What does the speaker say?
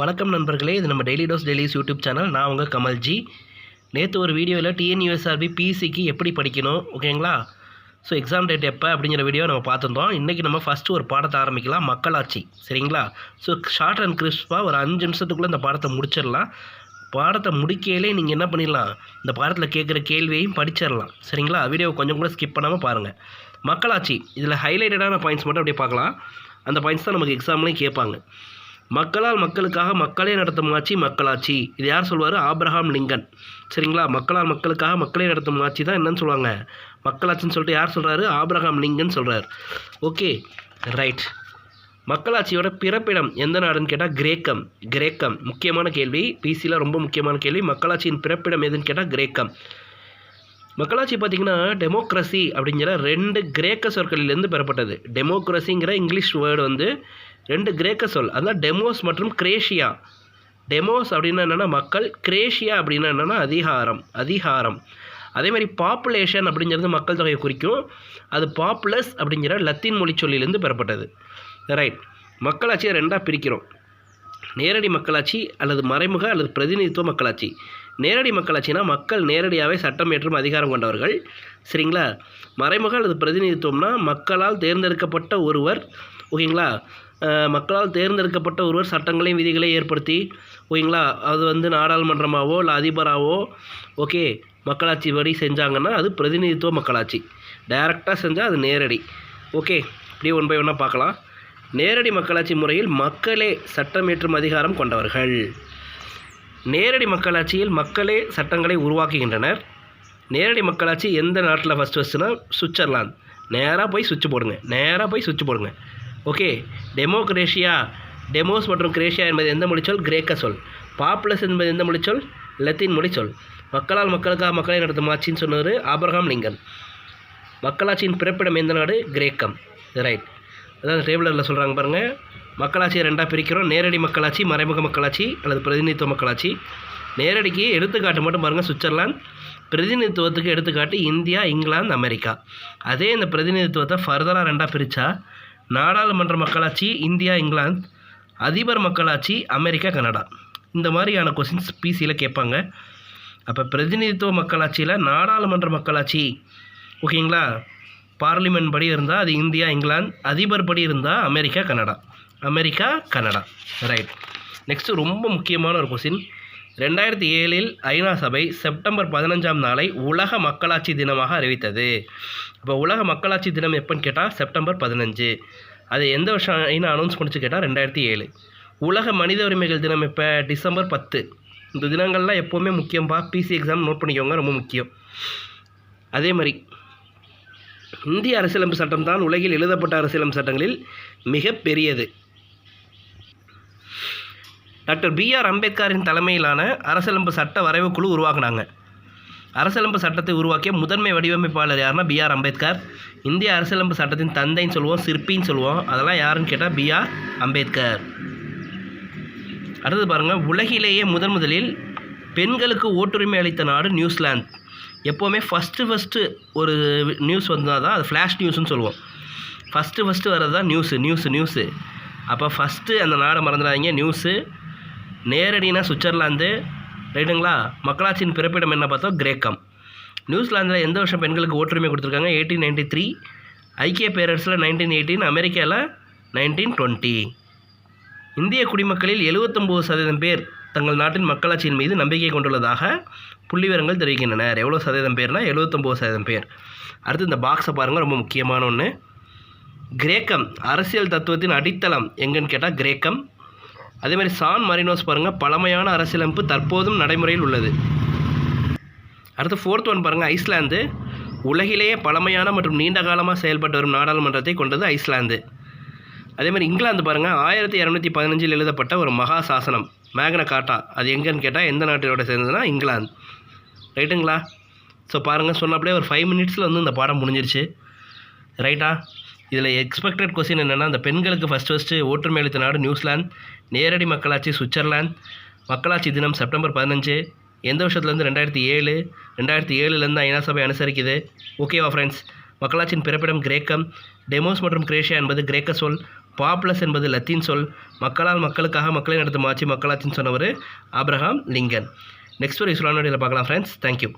வணக்கம் நண்பர்களே இது நம்ம daily dose dailies YouTube channel நான் உங்கள் கமல்ஜி. நேற்று ஒரு வீடியோவில் டிஎன்யூஎஸ்ஆர்பி பிசிக்கு எப்படி படிக்கணும் ஓகேங்களா? ஸோ எக்ஸாம் டேட் எப்போ அப்படிங்கிற வீடியோ நம்ம பார்த்துருந்தோம். இன்றைக்கி நம்ம ஃபஸ்ட்டு ஒரு பாடத்தை ஆரம்பிக்கலாம். மக்களாட்சி சரிங்களா? ஸோ ஷார்ட் அண்ட் கிறிஸ்பாக ஒரு அஞ்சு நிமிஷத்துக்குள்ளே இந்த பாடத்தை முடிச்சிடலாம். பாடத்தை முடிக்கையிலே நீங்கள் என்ன பண்ணிடலாம்? இந்த பாடத்தில் கேட்குற கேள்வியையும் படிச்சிடலாம் சரிங்களா? வீடியோ கொஞ்சம் கூட ஸ்கிப் பண்ணாமல் பாருங்கள் மக்களாட்சி இதில் ஹைலைட்டடான பாயிண்ட்ஸ் மட்டும் அப்படியே பார்க்கலாம். அந்த பாயிண்ட்ஸ் தான் நமக்கு எக்ஸாம்லேயும் கேட்பாங்க. மக்களால் மக்களுக்காக மக்களே நடத்தும் ஆட்சி மக்களாட்சி. இது யார் சொல்லுவார் ஆப்ரஹாம் லிங்கன். சரிங்களா? மக்களால் மக்களுக்காக மக்களே நடத்தும் ஆட்சி தான் என்னன்னு சொல்லுவாங்க. மக்களாட்சின்னு சொல்லிட்டு யார் சொல்கிறாரு ஆப்ரஹாம் லிங்கன் சொல்கிறார் ஓகே ரைட். மக்களாட்சியோட பிறப்பிடம் எந்த நாடுன்னு கேட்டால் கிரேக்கம். கிரேக்கம். முக்கியமான கேள்வி. பிசியில் ரொம்ப முக்கியமான கேள்வி. மக்களாட்சியின் பிறப்பிடம் எதுன்னு கேட்டால் கிரேக்கம். மக்களாட்சி பார்த்திங்கன்னா டெமோக்ரஸி அப்படிங்கிற ரெண்டு கிரேக்க சொற்களிலிருந்து பெறப்பட்டது. டெமோக்ரஸிங்கிற இங்கிலீஷ் வேர்டு வந்து ரெண்டு கிரேக்க சொல். அதுதான் டெமோஸ் மற்றும் கிரேஷியா டெமோஸ் அப்படின்னா என்னென்னா மக்கள் கிரேஷியா அப்படின்னா என்னென்னா அதிகாரம் அதிகாரம். அதே மாதிரி பாப்புலேஷன் அப்படிங்கிறது மக்கள் தொகையை குறிக்கும். அது பாப்புலஸ் அப்படிங்கிற லத்தீன் மொழி சொல்லிலேருந்து பெறப்பட்டது. ரைட் மக்களாட்சியை ரெண்டாக பிரிக்கிறோம். நேரடி மக்களாட்சி அல்லது மறைமுக அல்லது பிரதிநிதித்துவ மக்களாட்சி. நேரடி மக்களாட்சினா மக்கள் நேரடியாகவே சட்டம் ஏற்றும் அதிகாரம் கொண்டவர்கள். சரிங்களா? மறைமுக அல்லது பிரதிநிதித்துவம்னா மக்களால் தேர்ந்தெடுக்கப்பட்ட ஒருவர் ஓகேங்களா? மக்களால் தேர்ந்தெடுக்கப்பட்ட ஒருவர் சட்டங்களையும் விதிகளையும் ஏற்படுத்தி ஓகேங்களா? அது வந்து நாடாளுமன்றமாவோ இல்லை அதிபராகவோ ஓகே மக்களாட்சி படி செஞ்சாங்கன்னா அது பிரதிநிதித்துவ மக்களாட்சி. டைரெக்டாக செஞ்சால் அது நேரடி. ஓகே இப்படியே ஒன் பை ஒன்னாக பார்க்கலாம். நேரடி மக்களாட்சி முறையில் மக்களே சட்டமேற்றும் அதிகாரம் கொண்டவர்கள். நேரடி மக்களாட்சியில் மக்களே சட்டங்களை உருவாக்குகின்றனர். நேரடி மக்களாட்சி எந்த நாட்டில் ஃபஸ்ட் ஃபஸ்ட்டுனா சுவிட்சர்லாந்து. நேராக போய் சுவிட்ச் போடுங்க. நேராக போய் சுவிட்ச் போடுங்க. ஓகே. டெமோக்ரேஷியா. டெமோஸ் மற்றும் கிரேஷியா என்பது எந்த மொழிச்சொல் கிரேக்க சொல். பாப்புலஸ் என்பது எந்த மொழிச்சொல் லத்தீன் மொழிச்சொல் மக்களால் மக்களுக்காக மக்களை நடத்தும் ஆட்சின்னு சொன்னவர் ஆபிரகாம் லிங்கன். மக்களாட்சியின் பிறப்பிடம் எந்த நாடு? கிரேக்கம். ரைட் அதாவது டேபிளரில் சொல்கிறாங்க பாருங்கள் மக்களாட்சியை ரெண்டாக பிரிக்கிறோம். நேரடி மக்களாட்சி மறைமுக மக்களாட்சி அல்லது பிரதிநிதித்துவ மக்களாட்சி. நேரடிக்கு எடுத்துக்காட்டு மட்டும் பாருங்கள் சுவிட்சர்லாந்து. பிரதிநிதித்துவத்துக்கு எடுத்துக்காட்டு இந்தியா இங்கிலாந்து அமெரிக்கா. அதே இந்த பிரதிநிதித்துவத்தை ஃபர்தராக ரெண்டாக பிரித்தா நாடாளுமன்ற மக்களாட்சி இந்தியா இங்கிலாந்து அதிபர் மக்களாட்சி அமெரிக்கா கனடா. இந்த மாதிரியான கொஸ்டின்ஸ் பிசியில் கேட்பாங்க. அப்போ பிரதிநிதித்துவ மக்களாட்சியில் நாடாளுமன்ற மக்களாட்சி ஓகேங்களா? பார்லிமெண்ட் படி இருந்தால் அது இந்தியா இங்கிலாந்து அதிபர் படி இருந்தால் America Canada. America Canada. Right next ரொம்ப முக்கியமான ஒரு கொஸ்டின் ரெண்டாயிரத்தி ஏழில் ஐநா சபை செப்டம்பர் பதினஞ்சாம் நாளை உலக மக்களாட்சி தினமாக அறிவித்தது. இப்போ உலக மக்களாட்சி தினம் எப்போன்னு கேட்டால் செப்டம்பர் பதினஞ்சு. அது எந்த வருஷம் ஐநா அனௌன்ஸ் பண்ணிச்சு கேட்டால் ரெண்டாயிரத்தி ஏழு. உலக மனித உரிமைகள் தினம் இப்போ டிசம்பர் பத்து. இந்த தினங்கள்லாம் எப்போவுமே முக்கியம்பா பிசி எக்ஸாம் நோட் பண்ணிக்கோங்க ரொம்ப முக்கியம். அதே மாதிரி இந்திய அரசியலமைப்பு சட்டம் தான் உலகில் எழுதப்பட்ட அரசியலமைப்பு சட்டங்களில் மிக பெரியது. டாக்டர் பிஆர் அம்பேத்கரின் தலைமையிலான அரசியலமைப்பு சட்ட வரைவு குழு உருவாக்குனாங்க. அரசியலமைப்பு சட்டத்தை உருவாக்கிய முதன்மை வடிவமைப்பாளர் யாருன்னா பிஆர் அம்பேத்கர். இந்திய அரசியலமைப்பு சட்டத்தின் தந்தைன்னு சொல்லுவோம் சிற்பின்னு சொல்லுவோம். அதெல்லாம் யாருன்னு கேட்டால் பிஆர் அம்பேத்கர். அடுத்தது பாருங்கள் உலகிலேயே முதன் முதலில் பெண்களுக்கு ஓட்டுரிமை அளித்த நாடு நியூசிலாந்து. எப்போவுமே ஃபஸ்ட்டு ஃபஸ்ட்டு ஒரு நியூஸ் வந்தால் தான் அது ஃப்ளாஷ் நியூஸ்னு சொல்லுவோம். ஃபஸ்ட்டு ஃபஸ்ட்டு வர்றது தான் நியூஸு நியூஸு நியூஸு அப்போ ஃபஸ்ட்டு அந்த நாடை மறந்துடாதீங்க நியூஸு நேரடினா சுவிட்சர்லாந்து. ரைட்டுங்களா? மக்களாட்சியின் பிறப்பிடம் என்ன பார்த்தோம்? கிரேக்கம். நியூசிலாந்தில் எந்த வருஷம் பெண்களுக்கு ஓட்டுரிமை கொடுத்துருக்காங்க? எயிட்டீன் நைன்டி த்ரீ ஐக்கிய பேரரசில் நைன்டீன் எயிட்டீன் அமெரிக்காவில் நைன்டீன் டுவெண்ட்டி இந்திய குடிமக்களில் எழுபத்தொம்போது சதவீதம் பேர் தங்கள் நாட்டின் மக்களாட்சியின் மீது நம்பிக்கை கொண்டுள்ளதாக புள்ளிவிவரங்கள் தெரிவிக்கின்றனர் எவ்வளோ சதவீதம் பேர்னா எழுபத்தொம்போது சதவீதம் பேர். அடுத்து இந்த பாக்ஸை பாருங்கள் ரொம்ப முக்கியமான ஒன்று கிரேக்கம் அரசியல் தத்துவத்தின் அடித்தளம் எங்கன்னு கேட்டால் கிரேக்கம். அதேமாதிரி சான் மரினோஸ் பாருங்கள் பழமையான அரசியலமைப்பு தற்போதும் நடைமுறையில் உள்ளது. அடுத்து ஃபோர்த் ஒன் பாருங்கள் ஐஸ்லாந்து. உலகிலேயே பழமையான மற்றும் நீண்ட காலமாக செயல்பட்டு வரும் நாடாளுமன்றத்தை கொண்டது ஐஸ்லாந்து. அதேமாதிரி இங்கிலாந்து பாருங்கள் ஆயிரத்தி இரநூத்தி பதினஞ்சில் எழுதப்பட்ட ஒரு மகா சாசனம். மேக்ன காட்டா அது எங்கேன்னு கேட்டால் எந்த நாட்டிலோட சேர்ந்ததுன்னா இங்கிலாந்து ரைட்டுங்களா ஸோ பாருங்கள் சொன்னப்படியே ஒரு ஃபைவ் மினிட்ஸில் வந்து இந்த பாடம் முடிஞ்சிருச்சு. ரைட்டா இதில் எக்ஸ்பெக்டட் கொஸ்டின் என்னென்னா அந்த பெண்களுக்கு ஃபஸ்ட் ஃபஸ்ட்டு ஓட்டுரிமை அளித்த நாடு நியூசிலாந்து நேரடி மக்களாட்சி சுவிட்சர்லாந்து மக்களாட்சி தினம் செப்டம்பர் பதினஞ்சு எந்த வருஷத்துலேருந்து ரெண்டாயிரத்தி ஏழு ரெண்டாயிரத்தி ஏழுலேருந்து ஐநா சபை அனுசரிக்குது? ஓகேவா ஃப்ரெண்ட்ஸ் மக்களாட்சியின் பிறப்பிடம் கிரேக்கம் டெமோஸ் மற்றும் கிரேஷியா என்பது கிரேக்க சொல். பாப்புலஸ் என்பது லத்தீன் சொல். மக்களால் மக்களுக்காக மக்களை நடத்தும் ஆட்சி மக்களாட்சின்னு சொன்னவர் ஆப்ரஹாம் லிங்கன். நெக்ஸ்ட் ஒரு யூஸ்ஃபுல்லான வீடியோவில் பார்க்கலாம் ஃப்ரெண்ட்ஸ் தேங்க்யூ